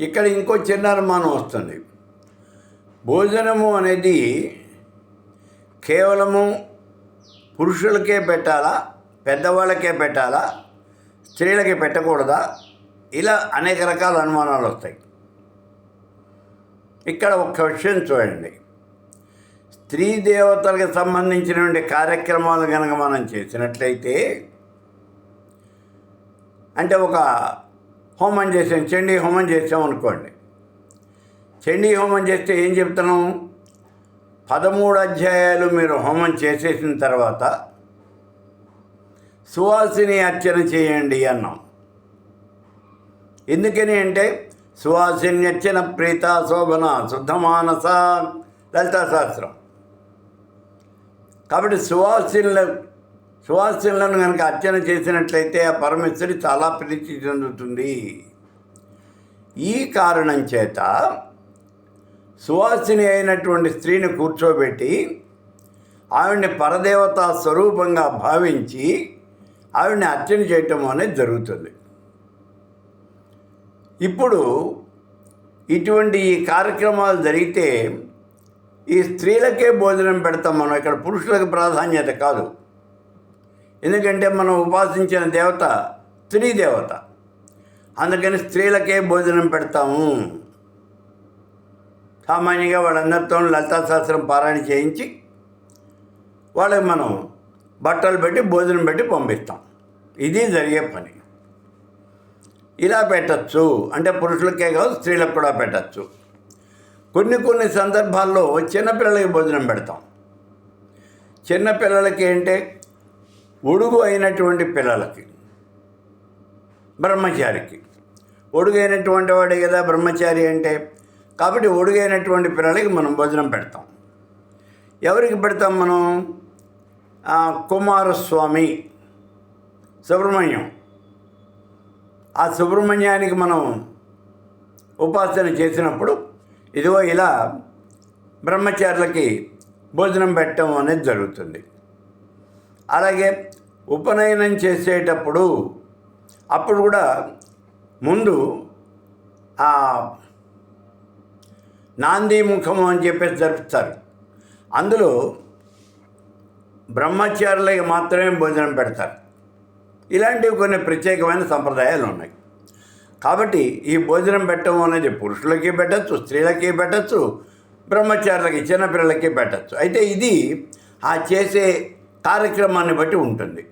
ఇక్కడ ఇంకో చిన్న అనుమానం వస్తుంది. భోజనము అనేది కేవలము పురుషులకే పెట్టాలా పెద్దవాళ్ళకే పెట్టాలా స్త్రీలకి పెట్టకూడదా? ఇలా అనేక రకాల అనుమానాలు వస్తాయి. ఇక్కడ ఒక్క విషయం చూడండి. స్త్రీ దేవతలకు సంబంధించినటువంటి కార్యక్రమాలు కనుక మనం చేసినట్లయితే అంటే ఒక హోమం చేసాం చండీ హోమం చేసాం అనుకోండి. చండీ హోమం చేస్తే ఏం చెప్తున్నాం? పదమూడు అధ్యాయాలు మీరు హోమం చేసేసిన తర్వాత సువాసిని అర్చన చేయండి అన్నాం. ఎందుకని అంటే సువాసిన్యర్చన ప్రీత శోభన శుద్ధమానస లలితా శాస్త్రం కాబట్టి సువాసినుల సువాసనలను కనుక అర్చన చేసినట్లయితే ఆ పరమేశ్వరి చాలా ప్రీతి చెందుతుంది. ఈ కారణం చేత సువాసిని అయినటువంటి స్త్రీని కూర్చోబెట్టి ఆవిడ్ని పరదేవతా స్వరూపంగా భావించి ఆవిడ్ని అర్చన చేయటం అనేది జరుగుతుంది. ఇప్పుడు ఇటువంటి ఈ కార్యక్రమాలు జరిగితే ఈ స్త్రీలకే భోజనం పెడతాం మనం. ఇక్కడ పురుషులకు ప్రాధాన్యత కాదు. ఎందుకంటే మనం ఉపాసించిన దేవత స్త్రీ దేవత అందుకని స్త్రీలకే భోజనం పెడతాము. సామాన్యంగా వాళ్ళందరితో లలితా శాస్త్రం పారాయణ చేయించి వాళ్ళకి మనం బట్టలు పెట్టి భోజనం పెట్టి పంపిస్తాం. ఇది జరిగే పని. ఇలా పెట్టచ్చు. అంటే పురుషులకే కాదు స్త్రీలకు కూడా పెట్టచ్చు. కొన్ని కొన్ని సందర్భాల్లో చిన్నపిల్లలకి భోజనం పెడతాం. చిన్నపిల్లలకి అంటే ఒడుగు అయినటువంటి పిల్లలకి బ్రహ్మచారికి. ఒడుగైనటువంటి వాడే కదా బ్రహ్మచారి అంటే? కాబట్టి ఒడుగైనటువంటి పిల్లలకి మనం భోజనం పెడతాం. ఎవరికి పెడతాం మనం? కుమారస్వామి సుబ్రహ్మణ్యం. ఆ సుబ్రహ్మణ్యానికి మనం ఉపాసన చేసినప్పుడు ఇదిగో ఇలా బ్రహ్మచారులకి భోజనం పెట్టడం అనేది జరుగుతుంది. అలాగే ఉపనయనం చేసేటప్పుడు అప్పుడు కూడా ముందు ఆ నాంది ముఖము అని చెప్పేసి జరుపుతారు. అందులో బ్రహ్మచారులకి మాత్రమే భోజనం పెడతారు. ఇలాంటివి కొన్ని ప్రత్యేకమైన సంప్రదాయాలు ఉన్నాయి. కాబట్టి ఈ భోజనం పెట్టడం అనేది పురుషులకి పెట్టచ్చు స్త్రీలకి పెట్టచ్చు బ్రహ్మచారులకి చిన్నపిల్లలకి పెట్టచ్చు. అయితే ఇది ఆ చేసే కార్యక్రమాన్ని బట్టి ఉంటుంది.